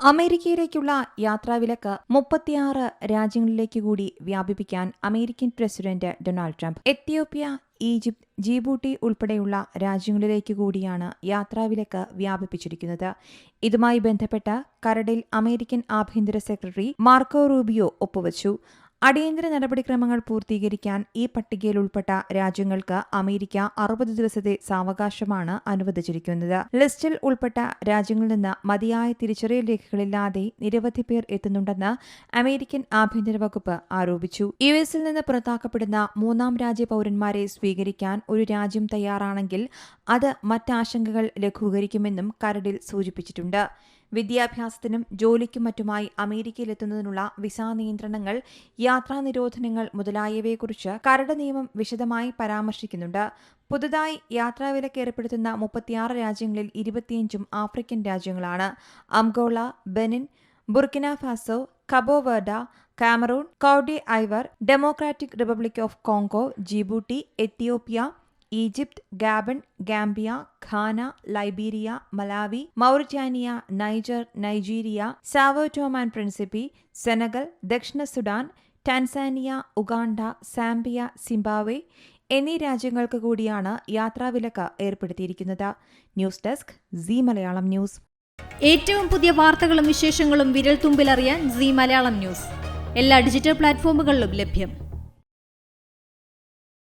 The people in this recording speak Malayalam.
അമേരിക്കയിലേക്കുള്ള യാത്രാവിലക്ക് മുപ്പത്തിയാറ് രാജ്യങ്ങളിലേക്ക് കൂടി വ്യാപിപ്പിക്കാൻ American president Donald Trump Ethiopia Egypt Djibouti ഉൾപ്പെടെയുള്ള രാജ്യങ്ങളിലേക്ക് കൂടിയാണ് യാത്രാവിലക്ക് വ്യാപിപ്പിച്ചിരിക്കുന്നത്. ഇതുമായി ബന്ധപ്പെട്ട കരടിൽ അമേരിക്കൻ ആഭ്യന്തര സെക്രട്ടറി മാർക്കോ റൂബിയോ ഒപ്പുവച്ചു. അടിയന്തര നടപടിക്രമങ്ങൾ പൂർത്തീകരിക്കാൻ ഈ പട്ടികയിൽ ഉൾപ്പെട്ട രാജ്യങ്ങൾക്ക് അമേരിക്ക അറുപത് ദിവസത്തെ സാവകാശമാണ് അനുവദിച്ചിരിക്കുന്നത്. ലിസ്റ്റിൽ ഉൾപ്പെട്ട രാജ്യങ്ങളിൽ നിന്ന് മതിയായ തിരിച്ചറിയൽ രേഖകളില്ലാതെ നിരവധി പേർ എത്തുന്നുണ്ടെന്ന് അമേരിക്കൻ ആഭ്യന്തര വകുപ്പ് ആരോപിച്ചു. യു എസിൽ നിന്ന് പുറത്താക്കപ്പെടുന്ന മൂന്നാം രാജ്യ പൌരന്മാരെ സ്വീകരിക്കാൻ ഒരു രാജ്യം തയ്യാറാണെങ്കിൽ അത് മറ്റാശങ്കകൾ ലഘൂകരിക്കുമെന്നും കരടിൽ സൂചിപ്പിച്ചിട്ടുണ്ട്. വിദ്യാഭ്യാസത്തിനും ജോലിക്കും മറ്റുമായി അമേരിക്കയിലെത്തുന്നതിനുള്ള വിസ നിയന്ത്രണങ്ങൾ യാത്രാ നിരോധനങ്ങൾ മുതലായവയെക്കുറിച്ച് കരട് നിയമം വിശദമായി പരാമർശിക്കുന്നുണ്ട്. പുതുതായി യാത്രാ യാത്രാവിലക്ക് ഏർപ്പെടുത്തുന്ന മുപ്പത്തിയാറ് രാജ്യങ്ങളിൽ ഇരുപത്തിയഞ്ചും ആഫ്രിക്കൻ രാജ്യങ്ങളാണ്. Angola Benin Burkina Faso Cabo Verde Cameroon Cote d'Ivoire Democratic Republic of Congo Djibouti Ethiopia Egypt Gabon Gambia Ghana Liberia Malawi Mauritania Niger Nigeria Sao Tome and Principe Senegal ദക്ഷിണ Sudan Tanzania Uganda Zambia Zimbabwe എന്നീ രാജ്യങ്ങൾക്ക് കൂടിയാണ് യാത്രാവിലക്ക് ഏർപ്പെടുത്തിയിരിക്കുന്നത്. News desk C Malayalam news. ഏറ്റവും പുതിയ വാർത്തകളും വിശേഷങ്ങളും വിരൽ തുമ്പിലറിയാൻ സി മലയാളം ന്യൂസ്. എല്ലാ ഡിജിറ്റൽ പ്ലാറ്റ്ഫോമുകളിലും ലഭ്യം.